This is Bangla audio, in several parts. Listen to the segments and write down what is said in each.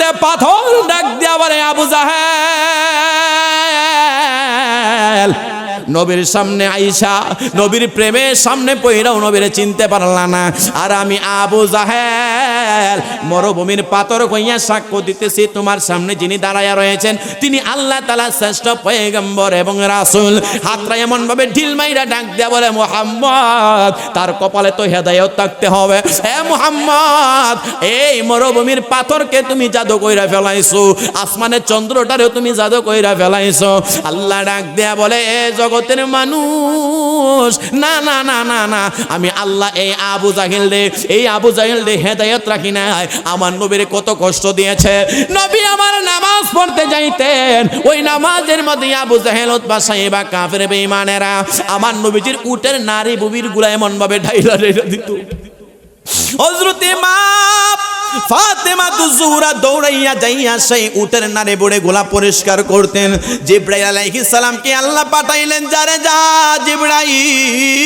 মধ্যে পাথর ডাক দিয়া বলে আবু জাহেল। নবীর সামনে আইসা, নবীর প্রেমের সামনে পইরাও নবীর চিনতে পারলা না। আর আমি আবু জাহেল, মরুভূমির পাথর কইয়া সাক্ষ্য দিতেছি তোমার সামনে যিনি দাঁড়ায়া রয়েছেন, তিনি আল্লাহ তালা শ্রেষ্ঠ পয়গম্বর এবং রাসুল। হাতরা এমন ভাবে ঢিল মাইরা ডাক দেয়া বলে, মোহাম্মদ, তার কপালে তো হেদায়ত থাকতে হবে। হে মোহাম্মদ, এই মরুভূমির পাথরকে তুমি জাদু কইরা ফেলাইছো, আসমানের চন্দ্রটারেও তুমি জাদু কইরা ফেলাইছো। আল্লাহ ডাক দেয়া বলে, এ জগতের মানুষ। না না না না না। আমি আল্লাহ এই আবু জাহিল দে এই আবু জাহিল দে হেদায়ত রাখি নাই। আমার নবীর কত কষ্ট দিয়েছে। নবী আমার নামাজ পড়তে যাইতেন। ওই নামাজের মধ্যে আবু জাহেল, উতবা সাহেবা কাফের বেঈমানেরা। আমার নবীজির উটের নারী বুবিরগুলা এমন ভাবে ঢাইলা ঢাইলা দিত। হজরতে মা ফাতেমা তুজুরা দৌড়াইয়া যাইয়া সেই উটের নারে বড়ে গোলা পরিষ্কার করতেন। জিব্রাইল আলাইহিস সালামকে আল্লাহ পাঠাইলেন, যারে যা, জিব্রাইল,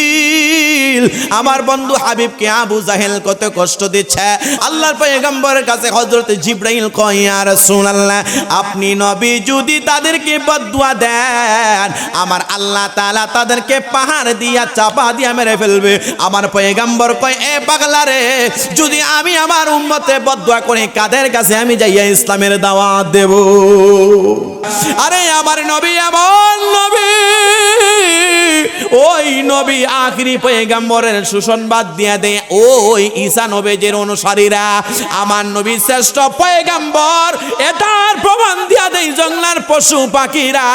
আমার বন্ধু হাবিবকে আবু জাহেল কত কষ্ট দিচ্ছে। আল্লাহর পয়গম্বরের কাছে হযরত জিব্রাইল কয়, ইয়া রাসূলুল্লাহ, আপনি নবী যদি তাদেরকে বদদুয়া দেন, আমার আল্লাহ তাআলা তাদেরকে পাহাড় দিয়া, চাপা দিয়া মেরে ফেলবে। আমার পয়গম্বর কয়, এ পাগলা রে, যদি আমি আমার উম্মতে বদদুয়া করে কাদের কাছে আমি যাইয়া ইসলামের দাওয়াত দেব? আরে আমার নবী এমন নবী। ওই নবী আখরি পয়গাম্বরের সুসংবাদ দিয়া দেয় ওই ঈসা নবীজের অনুসারীরা, আমার নবী শ্রেষ্ঠ পয়গাম্বর, এটার প্রমাণ দিয়া দেয় জঙ্গলার পশু পাখিরা।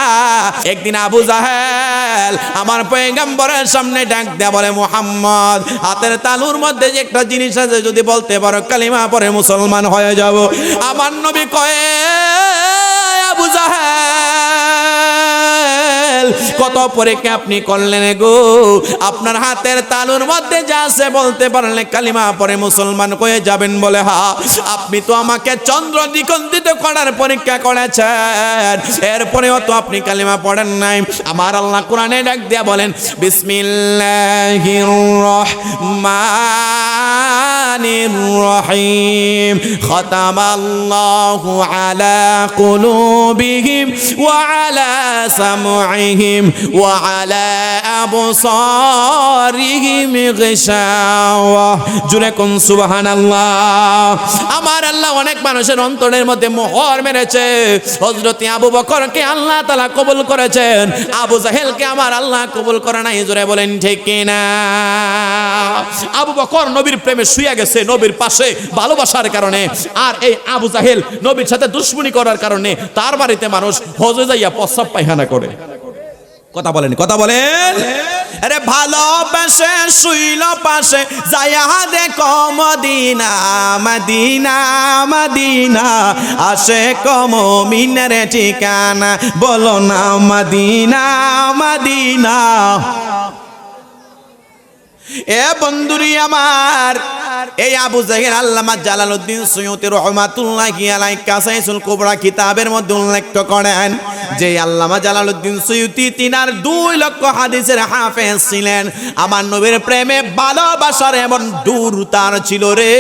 একদিন আবু জাহেল আমার পয়গাম্বরের সামনে ডাক দেয়া বলে, মোহাম্মদ, হাতের তালুর মধ্যে যে একটা জিনিস আছে, যদি বলতে পারো, কালিমা পরে মুসলমান হয়ে যাব। আমার নবী কয়ে, আবু জাহেল কত পরীক্ষা আপনি করলেন গো? আপনার হাতের তালুর মধ্যে যা আছে বলতে পারলে কালিমা পরে মুসলমান হয়ে যাবেন বলে, হা, আপনি তো আমাকে চন্দ্র দ্বিকন্দিত করার পরীক্ষা করেছেন। এরপরেও তো আপনি কালিমা পড়েন নাই। আমার আল্লাহ কোরআনে ডাক দিয়া বলেন, বিসমিল্লাহির রহমানির রহিম। খতামাল্লাহু আলা কুলুবিহিম ওয়া আলা সামউহিম ওয়া আলা আবসারিহিম গিশাওয়া। জুরে কোন সুবহানাল্লাহ। আমার আল্লাহ অনেক মানুষের অন্তরের মধ্যে মোহর মেরেছে। হযরত আবু বকরকে আল্লাহ তাআলা কবুল করেছেন। আবু জাহেলকে আমার আল্লাহ কবুল করে নাই, জোরে বলেন ঠিক কিনা? আবু বকর নবীর প্রেমে শুয়ে গেছে নবীর পাশে ভালোবাসার কারণে। আর এই আবু জাহেল নবীর সাথে দুশ্মনী করার কারণে তার বাড়িতে মানুষ হজে যাইয়া প্রস্রাব পায়খানা করে। কথা বলেন কথা বলেন। আরে ভালোবাসে শুইল পাশে যায়া দেখো মদিনা মদিনা মদিনা। আসে কম মিনার ঠিকানা বলো না মদিনা মদিনা। এ বন্ধুরি আমার এই আবু জাহির আল্লামা জালালউদ্দিন সৈয়দ রহমাতুল্লাহি আলাই কাসাইসুল কুবরা কিতাবের মধ্যে উল্লেখ করেন যে আল্লামা জালালউদ্দিন সৈয়দি তিনার দুই লক্ষ হাদিসের হাফেজ ছিলেন। আমার নবীর প্রেমে ভালোবাসার এমন দূর তার ছিল রে।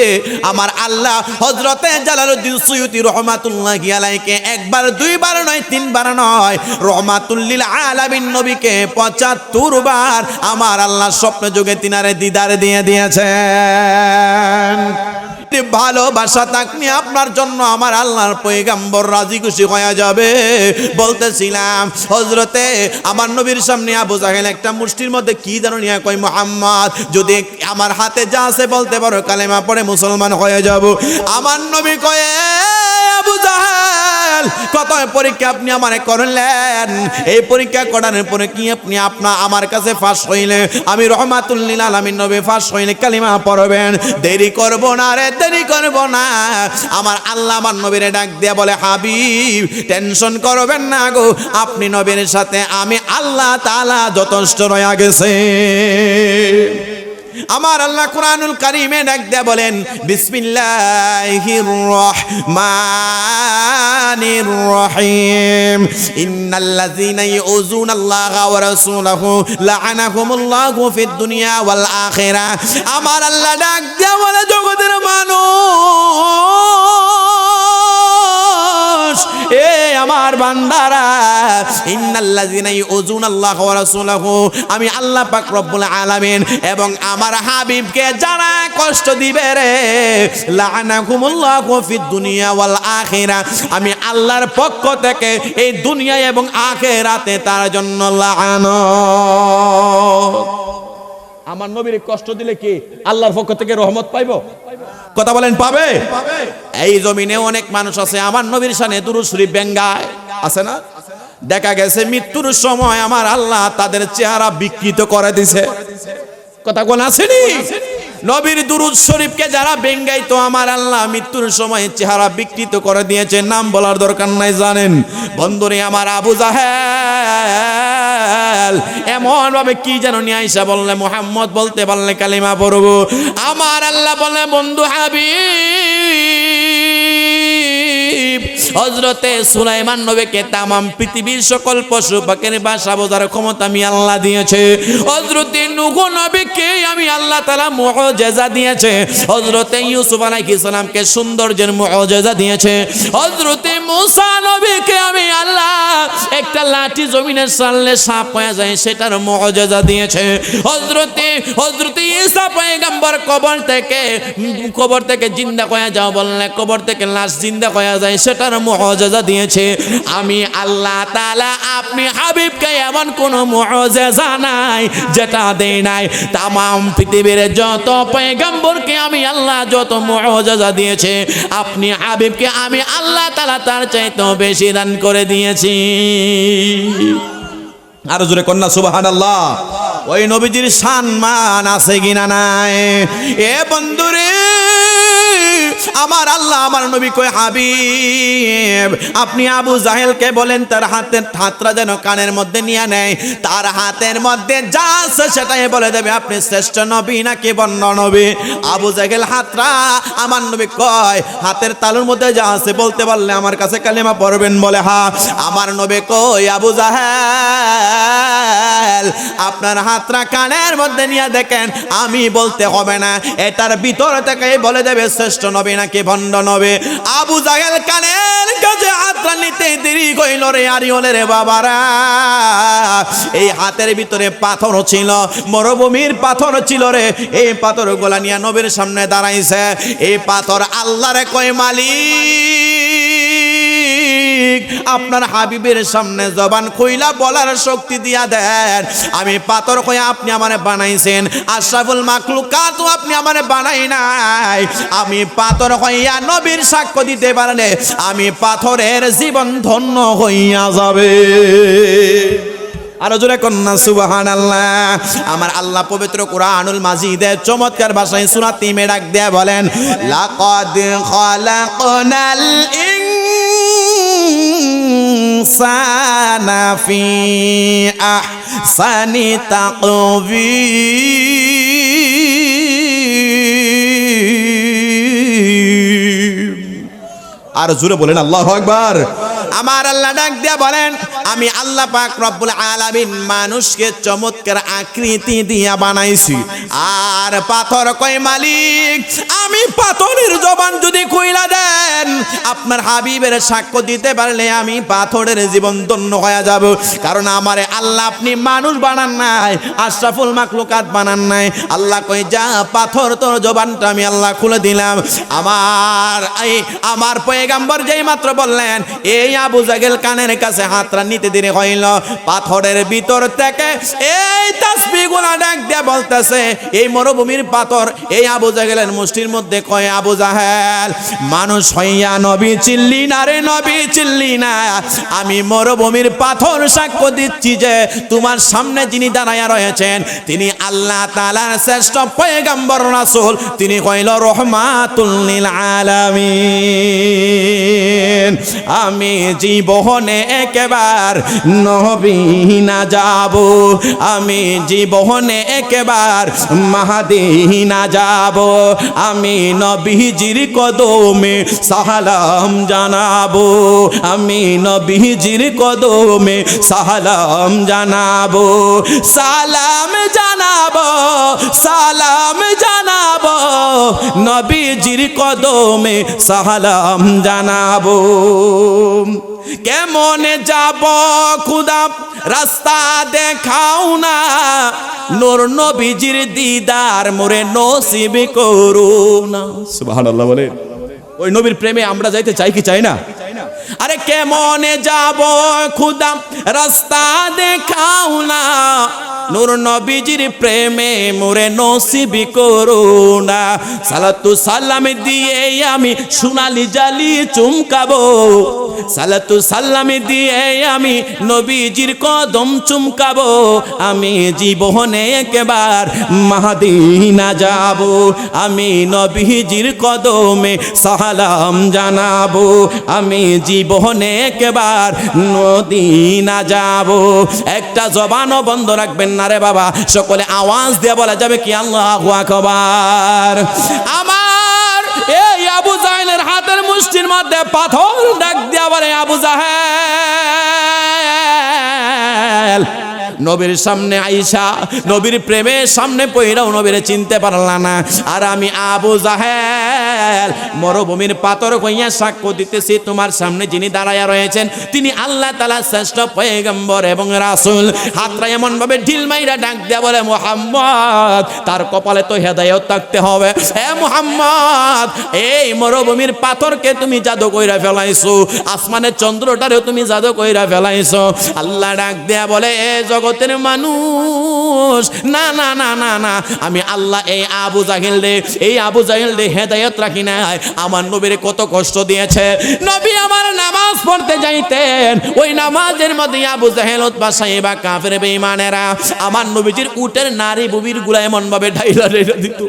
আমার আল্লাহ হজরতে জালালউদ্দিন সৈয়দি রহমাতুল্লাহি আলাইকে একবার, দুইবার নয়, তিনবার নয় রহমাতুল্লিল আলামিন নবীকে পঁচাত্তর বার আমার আল্লাহ স্বপ্ন যুগে তিনারে দিদার দিয়ে দিয়েছেন ভালোবাসা থাকলে আপনার জন্য আমার আল্লাহর পৈগাম্বর রাজি খুশি হয়ে যাবে। বলতেছিলাম হজরতে আমার নবীর সামনে আবু জাহেল একটা মুষ্টির মধ্যে কি যেন নিয়ে কই মোহাম্মদ, যদি আমার হাতে যা আছে বলতে পারো, কালেমা পরে মুসলমান হয়ে যাব। আমার নবী কয়ে আবু জাহেল কত পরীক্ষা আপনি আমারে করলেন? এই পরীক্ষা করার পরে কি আপনি আপনা আমার কাছে ফাঁস হইলে? আমি রহমাতুল্লিল আলামিন নবী ফাঁস হইলে কালিমা পড়বেন। দেরি করব না রে, দেরি করব না। আমার আল্লাহ আমার নবীরে ডাক দিয়া বলে, হাবিব, টেনশন করবেন না গো। আপনি নবীর সাথে আমি আল্লাহ তাআলা যথেষ্ট রয়া গেছে। আমার আল্লাহ কোরআনুল কারিমে ডাক দেয়া বলেন বিসমিল্লাহির রহমানির রহিম ইন্নাল্লাযীনা ইউযুনাল্লাহা ওয়া রাসূলাহু লাআনাহুমুল্লাহু ফিদ দুনিয়া ওয়াল আখিরাহ। আমার আল্লাহ ডাক দেয়া বলে, জগতের মানুষ এ আমার বান্দারা, ইন্নাল্লাযিনা ইউযুনাল্লাহু ওয়া রাসূলাহু, আমি আল্লাহ পাক রব্বুল আলামিন এবং আমার হাবিবকে যারা কষ্ট দিবে রে লাআনাকুমুল্লাহু ফিদ দুনিয়া ওয়াল আখিরা, আমি আল্লাহর পক্ষ থেকে এই দুনিয়া এবং আখিরাতে তার জন্য লাআনত আমার নবীর কষ্ট দিলে কি আল্লাহর পক্ষ থেকে রহমত পাইবো? কথা বলেন পাবে? এই জমিনে অনেক মানুষ আছে আমার নবীর সানে দুরু শরীফ বেঙ্গায় আছে না? দেখা গেছে মৃত্যুর সময় আমার আল্লাহ তাদের চেহারা বিকৃত করে দিছে। কথা কোন আসেনি নবীর দুরুদ শরীফকে যারা বেঙ্গাইতো আমার আল্লাহ মৃত্যুর সময় চেহারা বিকৃত করে দিয়েছে। নাম বলার দরকার নাই জানেন? বন্ধুরে আমার আবু জাহেল এমন ভাবে কি যেন নিয়ে আইসা বললে, মোহাম্মদ বলতে পারলে কালিমা পড়ব। আমার আল্লাহ বলে, বন্ধু হাবিব হজরতে সুলাইমান নবীকে তামাম পৃথিবীর সকল পশু পাখির বাসা বোঝার ক্ষমতা আমি আল্লাহ দিয়েছে। হজরতে নুহু নবীকে আমি আল্লাহ তালা মুআজিজা দিয়েছে। হজরতে ইউসুফ আলাইহিস সালামকে সৌন্দর্যের মুআজিজা দিয়েছে। হজরতে মুসা নবীকে আমি আল্লাহ একটা লাঠি জমিনের সাললে সাপ হয়ে যায়, সেটার মুআজিজা দিয়েছে। হজরতে হজরতে ঈসা পয়গম্বর কবর থেকে কবর থেকে জিন্দা কয়া যাও বললে, কবর থেকে লাশ জিন্দা কয়া যায় সেটার মুআজিজা দিয়েছে। আমি আল্লাহ তালা আপনি হাবিবকে এমন কোন মুআজিজা নাই, যেটা দেই নাই। তামাম পৃথিবীর যত পয়গম্বরকে আমি আল্লাহ যত মুআজিজা দিয়েছে, আপনি হাবিবকে আমি আল্লাহ তালা তার চাইতেও বেশি দান করে দিয়েছি। আর জোরে কন্যা সুবাহান আল্লাহ ওই নবীজির সম্মান আছে কিনা নাই? এ বন্ধুরে আমার আল্লাহ, আমার নবী কই হাবিব, আপনি আবু জাহেলকে বলেন, তার হাতের হাতরা যেন কানের মধ্যে নিয়ে নেয়। তার হাতের মধ্যে যা আছে সেটাই বলে দেবে, আপনি শ্রেষ্ঠ নবী নাকি বন্য নবী? আবু জাহেল হাতরা আমার নবী কয়, হাতের তালুর মধ্যে যা আছে বলতে পারলে আমার কাছে কালিমা পড়বেন বলে, হা। আমার নবী কই আবু জাহেল, আপনার হাতরা কানের মধ্যে নিয়ে দেখেন, আমি বলতে হবে না, এটার ভিতর থেকে বলে দেবে, শ্রেষ্ঠ নবী নাকি ভণ্ড হবে আবু জাহেল কানের কাছে আত্রা নিতে দেরি কইল রে আরিওলে রে বাবারা। এই হাতের ভিতরে পাথর ছিল, মরুভূমির পাথর ছিল রে। এই পাথর গোলা নিয়া নবীর সামনে দাঁড়াইছে। এই পাথর আল্লাহরে কয় মালিক? আপনার হাবিবের সামনে জবান কইলা বলার শক্তি দিয়া দেন। আমি পাথর কয়ে আপনি আমারে বানাইছেন। আশরাফুল মাকলুকাত আপনি আমারে বানাই নাই। আমি পাথর হইয়া নবীর সাক্ষ্য দিতে পারলে আমি পাথরের জীবন ধন্য হইয়া যাবে। আরও জোরে কন্যা সুবাহান আল্লাহ আমার আল্লাহ পবিত্র কোরআনুল মাজিদে চমৎকার ভাষায় সুরাত তিমে ডাক দেয়া বলেন, লাকাদ খালাকনাল ইনসানা ফি আহসানি তাকবীর আর জোরে বলেন আল্লাহ আকবার। আমার আল্লাহ ডাক দিয়া বলেন, আমি আল্লাহ পাক রব্বুল আলামিন মানুষকে চমৎকার আকৃতি দিয়া বানাইছি। আর পাথর কয় মালিক, আমি পাথরের জবান যদি কইলা দেন, আপনার হাবিবের সাক্ষ্য দিতে পারলে আমি পাথরের জীবন ধন্য হয়ে যাব। কারণ আমারে আল্লাহ আপনি মানুষ বানান নাই, আশরাফুল মাকলুকাত বানান নাই। আল্লাহ কই যা পাথর তোর জবানটা আমি আল্লাহ খুলে দিলাম। আমার এই, আমার পয়গাম্বর যেই মাত্র বললেন, এই আবু জাগেল কানের কাছে হাতরা নিতে দেরি হইল। পাথরের ভিতর থেকে এই গুলা ডাক দিয়ে বলতেছে, এই মরুভূমির পাথর, এই মুষ্টির মধ্যে কয় মানুষ হইয়া নবী চিল্লি না রে, নবী চিল্লি না। আমি মরুভূমির পাথর সাক্ষ্য দিচ্ছি যে, তোমার সামনে যিনি দাঁড়াইয়া রয়েছেন, তিনি আল্লাহ তাআলার শ্রেষ্ঠ পয়গাম্বর রাসূল। তিনি কইল রহমাতুল্লিল আলামিন। আমি জীবনে একেবার নবী না যাব, আমি জীবনে একেবার মাহাদিনা যাব। আমি নবীজির কদমে সালাম জানাব। আমি নবীজির কদমে সালাম জানাব। সালাম জানাব সালাম জানাব। নবীজির কদমে সালাম জানাব। কেমনে যাব খুদা? রাস্তা দেখাও না। নূর নবীজির দিদার মোরে নসিব করুনা। সুবহানাল্লাহ বলে। ওই নবীর প্রেমে আমরা যাইতে চাই কি চাই না? আরে কেমনে যাব খুদা? রাস্তা দেখাও না। নূর নবীজির প্রেমে মোরে নসিবি করুনা সালাতু সালাম দিয়ে আমি সোনালি জালি চুমকাবো। সালাতু সালাম দিয়ে আমি নবীজির কদম চুমকাবো। আমি জীবনে একবার মাহাদিনা যাব। আমি নবীজির কদমে সালাম জানাব। আমি জীবনে একবার নদীনা যাব। একটা জবানও বন্ধ রাখবেন না রে বাবা। সকলে আওয়াজ দিয়ে বলা যাবে কি, আল্লাহ আকবার। আমার এই আবু জাহেলের হাতের মুষ্টির মধ্যে পাথর ডাক দিয়া বলে, আবু জাহেল নবীর সামনে আইসা, নবীর প্রেমের সামনে পইরাও নবীর চিনতে পারলা না। আর আমি আবু জাহেল, মরুভূমির পাথর কইয়া সাক্ষ্য দিতেছি তোমার সামনে যিনি দাঁড়াইয়া রয়েছেন, তিনি আল্লাহ তালা শ্রেষ্ঠ পয়গম্বর এবং রাসুল। হাতরা এমন ভাবে ঢিল মাইরা ডাক দেয়া বলে, মোহাম্মদ! তার কপালে তো হেদায়ত থাকতে হবে। হে মোহাম্মদ, এই মরুভূমির পাথরকে তুমি জাদু কইরা ফেলাইছো, আসমানের চন্দ্রটারেও তুমি জাদু কইরা ফেলাইছো। আল্লাহ ডাক দেয়া বলে, এ জগতের মানুষ। না না না না না। আমি আল্লাহ এই আবু জাহিল রে এই আবু জাহিল রে হেদায়ত রাখি নাই। আমার নবীর কত কষ্ট দিয়েছে। নবী আমার নামাজ পড়তে যাইতেন। ওই নামাজের মধ্যে আবু জাহেল, উতবা সাহেবা কাফের বেঈমানেরা আমার নবীজির উটের নারী বুবিরগুলা এমন ভাবে ঢাইলা ঢাইলা দিত।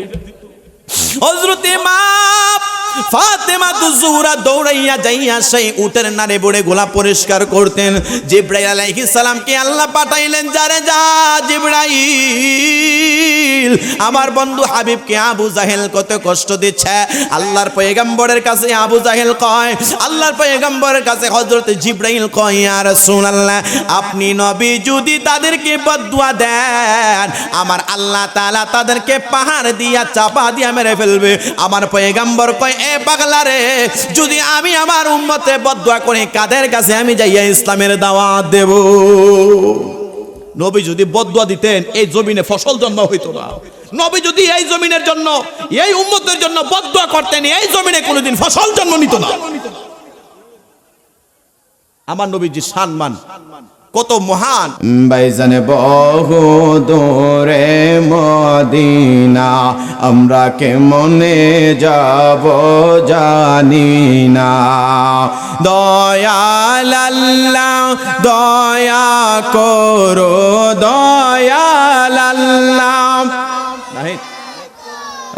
হজরতে মা ফাতেমা তু জুহরা দৌড়াইয়া যাইয়া সেই উটের নারে বড়ে গোলা পরিষ্কার করতেন। জিব্রাইল আলাইহিস সালামকে আল্লাহ পাঠাইলেন, যারে যা, জিব্রাইল, আমার বন্ধু হাবিবকে আবু জাহেল কত কষ্ট দিচ্ছে। আল্লাহর পয়গম্বরের কাছে আবু জাহেল কয়, আল্লাহর পয়গম্বরের কাছে হযরত জিব্রাইল কয়, ইয়া রাসূলুল্লাহ, আপনি নবী যদি তাদেরকে বদদুয়া দেন, আমার আল্লাহ তাআলা তাদেরকে পাহাড় দিয়া, চাপা দিয়া মেরে ফেলবে। আমার পয়গম্বর কয় এ পাগলা রে, যদি আমি আমার উম্মতে বদয়া করি, কাদের কাছে আমি যাইয়া ইসলামের দাওয়া দেব? নবী যদি বদয়া দিতেন, এই জমিনে ফসল জন্ম হইতো না। নবী যদি এই জমিনের জন্য, এই উম্মতের জন্য বদয়া করতেন, এই জমিনে কোনোদিন ফসল জন্ম নিত না। আমার নবীজি সম্মান। কত মহান। বাইজানে বহু দূরে মদিনা আমরা কে মনে যাব জানি না। দয়াল আল্লাহ দয়া করো দয়াল আল্লাহ।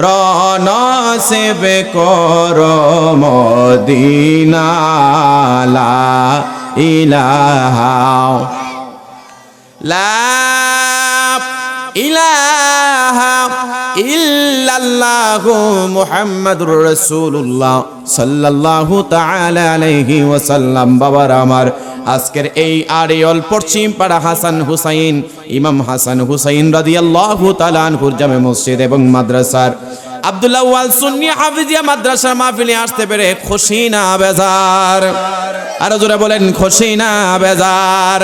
রন সেবে কর মদিনালা। ইলাহা লা ইলাহা ইল্লাল্লাহু মুহাম্মাদুর রাসূলুল্লাহ সাল্লাল্লাহু তাআলা আলাইহি ওয়াসাল্লাম। বাবার আমার, আজকের এই আড়িয়ল পশ্চিম পাড়া হাসান হুসাইন, ইমাম হাসান হুসাইন রাদিয়াল্লাহু তাআলা আনহুর জামে মসজিদ এবং মাদ্রাসার আব্দুল্লাহ ওয়াল সুন্নি হাফিজিয়া মাদ্রাসার মাহফিলে আসতে পেরে খুশি না বেজার। আরও জোরে বলেন, খুশি না বেজার।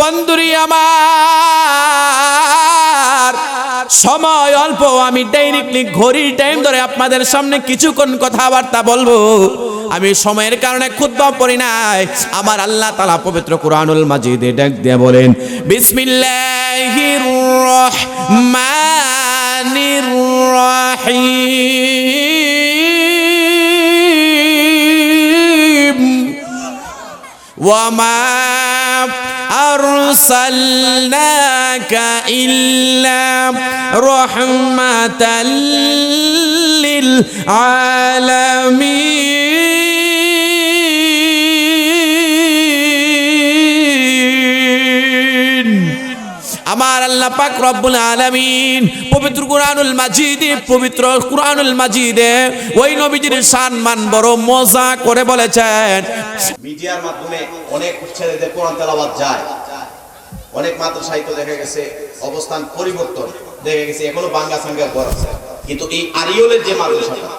বন্ধুরি আমার, সময় অল্প, আমি ডাইরেক্টলি ঘড়ির টাইম ধরে আপনাদের সামনে কিছুক্ষণ কথাবার্তা বলব। আমি সময়ের কারণে খুদ্া পড়ি নাই। আমার আল্লাহ তালা পবিত্র কোরআনুল মাজিদে ডাক দিয়ে বলেন, বিসমিল্লাহির الرحمن الرحيم. وما أرسلناك إلا رحمة للعالمين. আল্লাহ পাক রব্বুল আলামিন পবিত্র কুরআনুল মাজিদে, পবিত্র কুরআনুল মাজিদে ওই নবীজির সম্মান বড় মজা করে বলেছেন। মিডিয়ার মাধ্যমে অনেক ছেলেদের কোরআন তেলাওয়াত যায়। অনেক মাদ্রাসায় তো দেখা গেছে অবস্থান পরিবর্তন। দেখা গেছে এখনও বাঙ্গা সাঙ্গা ঘর আছে। কিন্তু এই আরিয়লের যে মাদ্রাসাটা,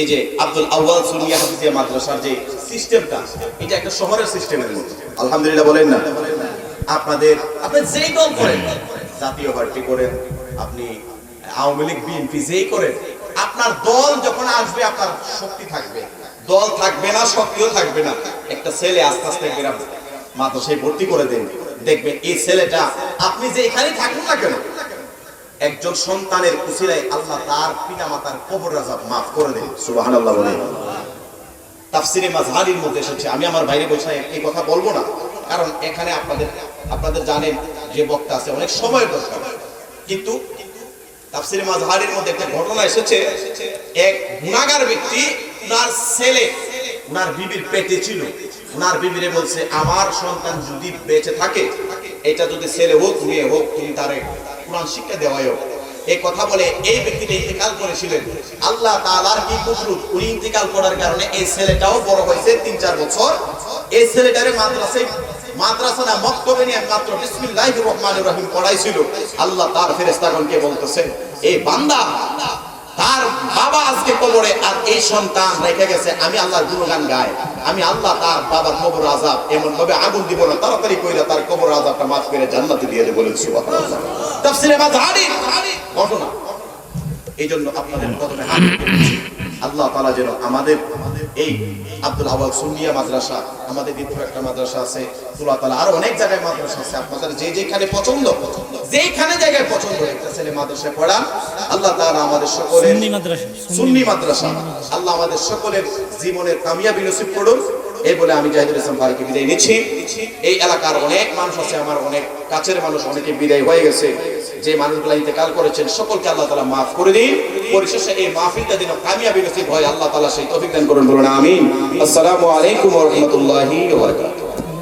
এই যে আব্দুল আউয়াল সুনিয়া হাফিজিয়া মাদ্রাসার যে সিস্টেমটা, এটা একটা শহরের সিস্টেমের মতো। আলহামদুলিল্লাহ বলেন না? আপনাদের, আপনি যেই দল করেন জাতীয় পার্টি করেন, আপনি আওয়ামী লীগ, বিএনপি যেই করেন, আপনার দল যখন আসবে, আপনার শক্তি থাকবে। দল থাকবে না, শক্তিও থাকবে না। একটা ছেলে আস্তে আস্তে গ্রাম মাদ্রাসায় ভর্তি করে দেন। দেখবেন এই ছেলেটা, আপনি যে এখানেই থাকুন না কেন, একজন সন্তানের কুসিলায় আল্লাহ তার পিতা মাতার কবর রাজাব মাফ করে দেন। বলে তাফসিরে মাজহারির মধ্যে এসেছে। আমি আমার বাইরে বসে এই কথা বলব না, কারণ এখানে আপনাদের আপনাদের জানেন যে বক্তা আছে, অনেক সময়ের দরকার। কিন্তু তাফসিরে মাজহারির মধ্যে একটা ঘটনা এসেছে, এক গুণাগার ব্যক্তি, উনার ছেলে, উনার বিবির পেটে ছিল। উনার বিবিরে বলছে, আমার সন্তান যদি বেঁচে থাকে, এটা যদি ছেলে হোক, মেয়ে হোক, তুমি তারে কোরআন শিক্ষা দেওয়াই হোক এই কথা বলে এই ব্যক্তিটা ইন্তেকাল করেছিলেন। আল্লাহ তাআলার কি কুদরত উনি ইন্তেকাল করার কারণে এই ছেলেটাও বড় হয়েছে তিন চার বছর। এই ছেলেটারে মাদ্রাসায় মাদ্রাসা না মক্তবে নিয়ে মাত্র বিসমিল্লাহির রহমানির রহিম পড়াইছিল। আল্লাহ তার ফেরেশতাগণকে বলতেছেন এই বান্দা, তার বাবা আজকে কবরে আর এই সন্তান রেখে গেছে, আমি আল্লাহর গুণগান গাই। আমি আল্লাহ তার বাবার কবর আজাব এমন ভাবে আগুন দিব না, তাড়াতাড়ি কইরা তার কবর আজাবটা মাফ করে জান্নাতে দিয়ে দেব বলেন সুবহানাল্লাহ। তাফসিরে মাযহারি ঘটনা এই জন্য আপনাদের কদমে হাত। আল্লাহ তালা যেন আমাদের এই আব্দুল আওয়াল সুন্নিয়া মাদ্রাসা আমাদের দ্বিতীয় একটা মাদ্রাসা আছে তুলা তালা আরও অনেক জায়গায় মাদ্রাসা আছে। আপনাদের যে যেখানে পছন্দ যেখানে জায়গায় পছন্দ একটা ছেলে মাদ্রাসায় পড়া আল্লাহ তালা আমাদের সকলের সুন্নি মাদ্রাসা সুন্নি মাদ্রাসা আল্লাহ আমাদের সকলের জীবনের কামিয়াবি নসিব করুন। এই বলে আমি জাহিদুল ইসলাম ভাইকে বিদায় নিচ্ছি। এই এলাকার অনেক মানুষ আছে, আমার অনেক কাছের মানুষ, অনেকে বিদায় হয়ে গেছে। যে মানুষগুলো ইন্তেকাল করেছেন, সকলকে আল্লাহ তালা মাফ করে দিন। পরিশেষে এই মাহফিলটা যেন কামিয়াবি হয়, আল্লাহ তালা সেই তফিক দান করুন বলুন, আমিন। আসসালামু আলাইকুম রাহমাতুল্লাহি